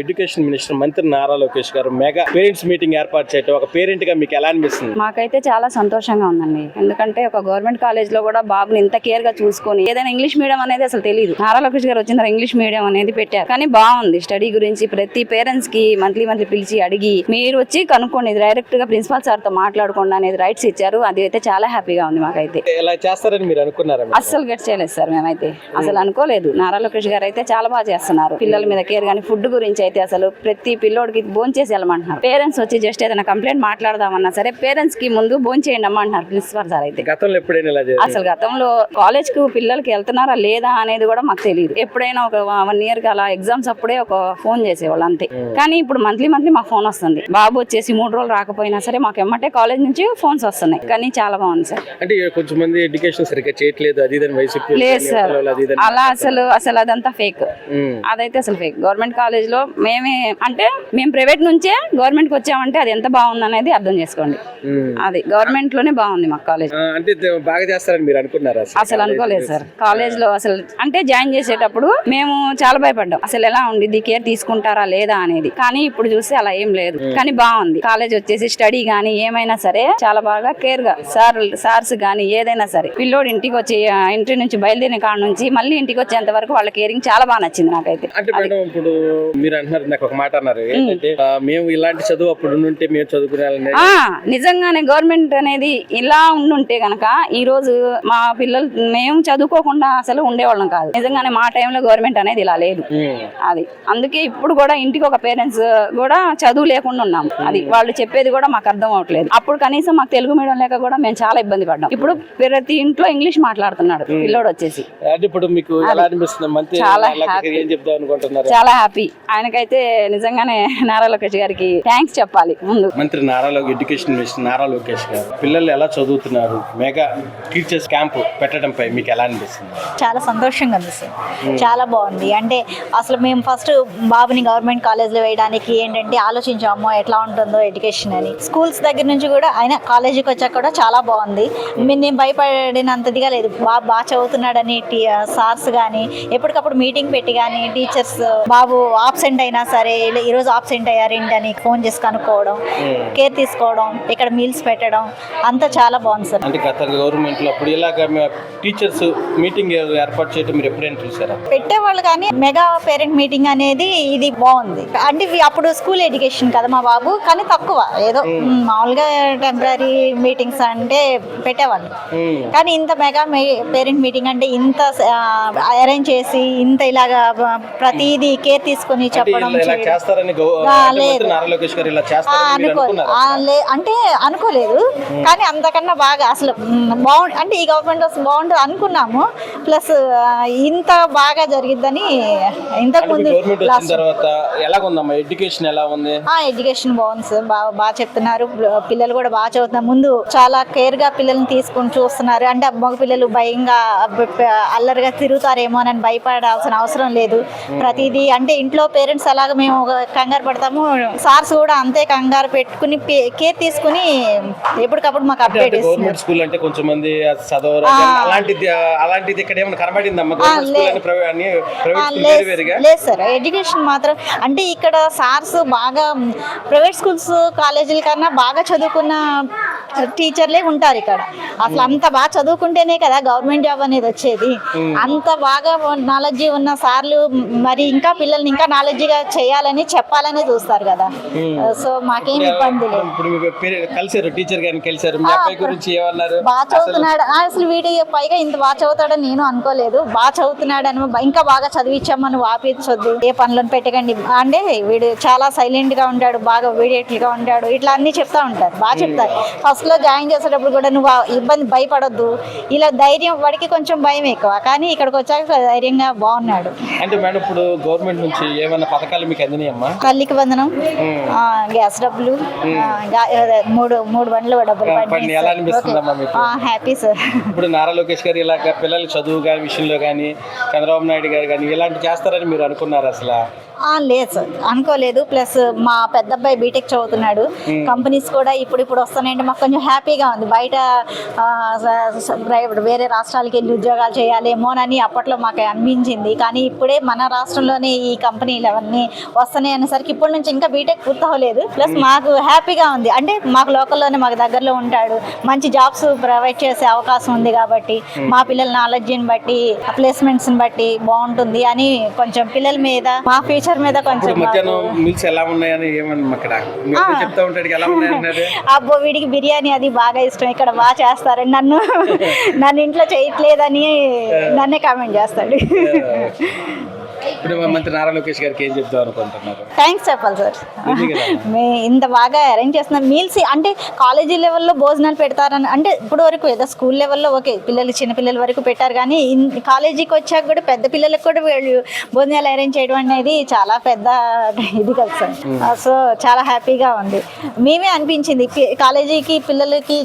Education minister మంత్రి నారా లోకేష్ గారు mega parents meeting ఏర్పాటు చేయడం ఒక పేరెంట్గా మీకు ఎలా అనిపిస్తుంది? మాకైతే చాలా సంతోషంగా ఉందండి. ఎందుకంటే ఒక గవర్నమెంట్ కాలేజ్లో కూడా బాబుని ఇంత కేర్గా చూసుకొని ఏదైనా ఇంగ్లీష్ మీడియం అనేది అసలు తెలియదు నారా లోకేష్ గారు వచ్చిన ఇంగ్లీష్ మీడియం అనేది పెట్టారు. కానీ బాగుంది. స్టడీ గురించి ప్రతి పేరెంట్స్కి మంత్లీ మంత్లీ పిలిచి అడిగి మీరు వచ్చి కనుక్కోండి. డైరెక్ట్గా ప్రిన్సిపాల్ సార్తో మాట్లాడుకోండి అనేది రైట్స్ ఇచ్చారు. అది అయితే చాలా హ్యాపీగా ఉంది మాకైతే. ఇలా చేస్తారని మీరు అనుకున్నారా? అస్సలు గెట్ చేయలేదు సార్ మేమైతే. అసలు అనుకోలేదు. నారా లోకేష్ గారు అయితే చాలా బాగా చేస్తున్నారు. పిల్లల మీద కేర్ కానీ ఫుడ్ గురించి అయితే అసలు ప్రతి పిల్లోడికి భోంచేసి వెళ్ళమంటున్నారు పేరెంట్స్ వచ్చి జస్ట్ ఏదైనా కంప్లైంట్ మాట్లాడదామన్నా సరే పేరెంట్స్కి ముందు భోంచేయండి అమ్మా అంటున్నారు ప్రిన్సిపల్ సార్ అయితే. గతంలో ఎప్పుడైనా అసలు గతంలో కాలేజ్కు పిల్లలకి వెళ్తున్నారా లేదా అనేది కూడా మాకు తెలియదు ఎప్పుడైనా ఒక వన్ ఇయర్కి అలా ఎగ్జామ్స్ అప్పుడే ఒక ఫోన్ చేసేవాళ్ళు అంతే. కానీ ఇప్పుడు మంత్లీ మంత్లీ మాకు ఫోన్ వస్తుంది. బాబు వచ్చేసి మూడు రోజులు రాకపోయినా సరే మాకు ఎమ్మటే కాలేజ్ నుంచి ఫోన్స్ వస్తున్నాయి. కానీ చాలా బాగుంది సార్. అంటే కొంచెం మంది ఎడ్యుకేషన్ సరిగ్గా చేయట్లేదు అది లేదు సార్. అలా అసలు అసలు అదంతా ఫేక్. అదైతే అసలు ఫేక్ గవర్నమెంట్ కాలేజ్లో మేమే అంటే మేము ప్రైవేట్ నుంచే గవర్నమెంట్కి వచ్చామంటే అది ఎంత బాగుంది అనేది అర్థం చేసుకోండి. అది గవర్నమెంట్లోనే బాగుంది మాకు కాలేజ్. ఆ, అంటే ఇది బాగా చేస్తారని మీరు అనుకున్నారా అసలు? అనుకోలేదు సార్. కాలేజ్లో అసలు అంటే జాయిన్ చేసేటప్పుడు మేము చాలా భయపడ్డాం. అసలు ఎలా ఉండిద్ది? కేర్ తీసుకుంటారా లేదా అనేది. కానీ ఇప్పుడు చూస్తే అలా ఏం లేదు. కానీ బాగుంది. కాలేజ్ వచ్చేసి స్టడీ గానీ ఏమైనా సరే చాలా బాగా కేర్గా సార్ సార్స్ గానీ ఏదైనా సరే. పిల్లోడు ఇంటికి వచ్చి ఇంటి నుంచి బయలుదేరిన కాడ నుంచి మళ్ళీ ఇంటికి వచ్చేంత వరకు వాళ్ళ కేరింగ్ చాలా బాగా నచ్చింది నాకైతే. అంటే మేడం ఇప్పుడు మీరు అంటున్నారు నాకు ఒక మాట అన్నారు. ఏంటంటే మేము ఇలాంటి చదువు అప్పుడు ఉంటే మేము చదువుకునే నిజంగానే గవర్నమెంట్ అనేది ఇలా ఉండుంటే గనక ఈ రోజు మా పిల్లలు మేము చదువుకోకుండా అసలు ఉండేవాళ్ళం కాదు. నిజంగానే మా టైంలో గవర్నమెంట్ అనేది ఇలా లేదు. అది. అందుకే ఇప్పుడు కూడా ఇంటికి ఒక పేరెంట్స్ కూడా చదువు లేకుండా ఉన్నాం అది వాళ్ళు చెప్పేది కూడా మాకు అర్థం అవట్లేదు. అప్పుడు కనీసం మాకు తెలుగు మీడియం లేక కూడా మేము చాలా ఇబ్బంది పడ్డాం. ఇప్పుడు ప్రతి ఇంట్లో ఇంగ్లీష్ మాట్లాడుతున్నాడు పిల్లోడు వచ్చేసి. ఇప్పుడు మీకు చాలా నారా లోకేష్ ఆయనకైతే నిజంగానే నారా లోకేష్ గారికి థ్యాంక్స్ చెప్పాలి ముందు. మంత్రి నారా ఎడ్యుకేషన్ మినిస్టర్ నారా లోకేష్ గారు పిల్లలు ఎలా చదువుతున్నారు? మెగా టీచర్స్ క్యాంప్ పెట్టడంపై మీకు ఎలా అనిపిస్తుంది? చాలా సంతోషంగా ఉంది సార్. చాలా బాగుంది. అంటే అసలు మేము ఫస్ట్ బాబుని గవర్నమెంట్ కాలేజ్లో వేయడానికి ఏంటంటే ఆలోచించాము ఎట్లా ఉంటుందో ఎడ్యుకేషన్ అని. స్కూల్స్ దగ్గర నుంచి కూడా ఆయన కాలేజీకి వచ్చాక కూడా చాలా బాగుంది. మేము నేను భయపడినంతదిగా లేదు. బాబు బాగా చదువుతున్నాడని సార్స్ కానీ ఎప్పటికప్పుడు మీటింగ్ పెట్టి కానీ టీచర్స్ బాబు ఆబ్సెంట్ అయినా సరే ఇలా ఈరోజు ఆబ్సెంట్ అయ్యారేంటి అని ఫోన్ చేసి కనుక్కోవడం కేర్ తీసుకోవడం ఇక్కడ మీల్స్ పెట్టడం అంతా చాలా బాగుంది సార్. అంటే గత గవర్నమెంట్లో అప్పుడు ఇలాగ టీచర్స్ మీటింగ్ ఏర్పాటు చేయడం మీరు ఎప్పుడైనా చూసారా? పెట్టేవాళ్ళు కానీ మెగా పేరెంట్ మీటింగ్ అనేది ఇది బాగుంది. అంటే అప్పుడు స్కూల్ ఎడ్యుకేషన్ కదా మా బాబు కానీ తక్కువ. ఏదో మామూలుగా టెంపరీ మీటింగ్స్ అంటే పెట్టేవాళ్ళు. కానీ ఇంత మెగా పేరెంట్ మీటింగ్ అంటే ఇంత అరేంజ్ చేసి ఇంత ఇలాగా ప్రతిదీ కేర్ తీసుకొని చెప్పడం అంటే అనుకోలేదు. కానీ అంతకన్నా బాగా అసలు బాగుంది అంటే ఈ గవర్నమెంట్ వస్తే బాగుంటుంది అనుకున్నాము. ప్లస్ ఇంత బాగా జరిగిద్దని ఇంతకు ముందు ఎడ్యుకేషన్ ఎలా ఉంది? ఆ ఎడ్యుకేషన్ బాగుంది సార్. బాగా బాగా చెప్తున్నారు. పిల్లలు కూడా బాగా చదువుతున్నారు. ముందు చాలా కేర్గా పిల్లల్ని తీసుకుని చూస్తున్నారు అంటే మగ పిల్లలు భయంగా అల్లరిగా తిరుగుతారేమో అని భయపడాల్సిన అవసరం లేదు. ప్రతిదీ అంటే ఇంట్లో పేరెంట్స్ అలాగ మేము కంగారు పడతాము. సార్స్ కూడా అంతే కంగారు పెట్టుకుని కేర్ తీసుకుని ఎప్పటికప్పుడు మాకు అప్డేట్ గవర్నమెంట్ స్కూల్ అంటే కొంచెం మంది చదవరు. అలాంటిది అలాంటిది ఇక్కడ ఏమైనా కనబడిందమ్మా? లేదు సార్ ఎడ్యుకేషన్ మాత్రం అంటే ఇక్కడ సార్స్ బాగా ప్రైవేట్ స్కూల్స్ కాలేజీల కన్నా బాగా చదువుకున్న టీచర్లే ఉంటారు ఇక్కడ. అసలు అంత బాగా చదువుకుంటేనే కదా గవర్నమెంట్ జాబ్ అనేది వచ్చేది. అంత బాగా నాలెడ్జ్ ఉన్న సార్లు మరి ఇంకా పిల్లల్ని ఇంకా నాలెడ్జ్గా చేయాలని చెప్పాలని చూస్తారు కదా. సో మాకేం ఇబ్బంది లేదు. టీచర్ గారిని కలిసారు. గురించి ఏమన్నారు? బాగా చదువుతున్నాడు. అసలు వీడు పైగా ఇంత బాగా చదువుతాడని నేను అనుకోలేదు. బాగా చదువుతున్నాడు అని ఇంకా బాగా చదివించామని వాపించొద్దు. ఏ పనులను పెట్టకండి. అంటే వీడు చాలా సైలెంట్గా ఉంటాడు బాగా obedient గా ఉంటాడు. ఇట్లా అన్ని చెప్తా ఉంటారు. బాగా చెప్తారు. ఫస్ట్ లో జాయిన్ చేసేటప్పుడు కూడా నువ్వు ఇబ్బంది భయపడొద్దు. ఇలా ధైర్యం వాడికి కొంచెం భయం ఎక్కువ. కానీ ఇక్కడికి వచ్చాక ధైర్యంగా బాగున్నాడు. అంటే మేడం ఇప్పుడు గవర్నమెంట్ నుంచి ఏమైనా పథకాలు మీకు అందినాయమ్మా? తల్లికి వందనం గ్యాస్ డబ్బులు మూడు మూడు బండ్లు డబ్బులు? Happy sir. ఇప్పుడు నారా లోకేష్ గారు ఇలాగ పిల్లల చదువు గారి విషయంలో కానీ చంద్రబాబు నాయుడు గారు కానీ ఇలాంటి చేస్తారని మీరు అనుకున్నారు అసలు? లేదు సార్. అనుకోలేదు. ప్లస్ మా పెద్ద అబ్బాయి బీటెక్ చదువుతున్నాడు కంపెనీస్ కూడా ఇప్పుడు ఇప్పుడు వస్తున్నాయంటే మాకు కొంచెం హ్యాపీగా ఉంది. బయట వేరే రాష్ట్రాలకి వెళ్ళి ఉద్యోగాలు చేయాలేమోనని అప్పట్లో మాకు అనిపించింది. కానీ ఇప్పుడే మన రాష్ట్రంలోనే ఈ కంపెనీలు అవన్నీ వస్తున్నాయి అనేసరికి ఇప్పటి నుంచి ఇంకా బీటెక్ పూర్తవలేదు ప్లస్ మాకు హ్యాపీగా ఉంది. అంటే మాకు లోకల్లోనే మాకు దగ్గరలో ఉంటాడు. మంచి జాబ్స్ ప్రొవైడ్ చేసే అవకాశం ఉంది కాబట్టి మా పిల్లల నాలెడ్జ్ని బట్టి ప్లేస్మెంట్స్ని బట్టి బాగుంటుంది అని కొంచెం పిల్లల మీద మా ఫ్యూచర్ మీద కొంచెం మధ్యాహ్నం మాకు- మీల్స్ ఎలా ఉన్నాయని ఏమన్నా అక్కడ మీ అబ్బాయి చెప్తా ఉంటాడు ఎలా ఉన్నాయన్నది అబ్బో వీడికి బిర్యానీ అది బాగా ఇష్టం. ఇక్కడ బాగా చేస్తారు. నన్ను నన్ను ఇంట్లో చేయట్లేదని నన్నే కామెంట్ చేస్తాడు. ఇప్పుడు మంత్రి నారా లోకేష్ గారికి ఏం చెప్తాం అనుకుంటున్నారు? థ్యాంక్స్ చెప్పాలి సార్? మే ఇంత బాగా అరేంజ్ చేస్తున్నాం మీల్స్ అంటే కాలేజీ లెవెల్లో భోజనాలు పెడతారని అంటే ఇప్పుడు వరకు ఏదో స్కూల్ లెవెల్లో ఓకే పిల్లలు చిన్న పిల్లల వరకు పెట్టారు కానీ కాలేజీకి వచ్చాక కూడా పెద్ద పిల్లలకు కూడా వీళ్ళు భోజనాలు అరేంజ్ చేయడం అనేది చాలా పెద్ద ఇది కదా సార్. సో చాలా హ్యాపీగా ఉంది. మేమే అనిపించింది కాలేజీకి పిల్లలకి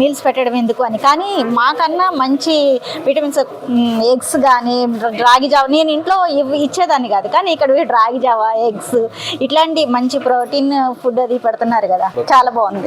మీల్స్ పెట్టడం ఎందుకు అని. కానీ మాకన్నా మంచి విటమిన్స్ ఎగ్స్ కానీ రాగి జావ నేను ఇంట్లో ఇచ్చేదాన్ని కాదు. కానీ ఇక్కడ రాగి జావ ఎగ్స్ ఇట్లాంటి మంచి ప్రోటీన్ ఫుడ్ అది పెడుతున్నారు కదా. చాలా బాగుంది.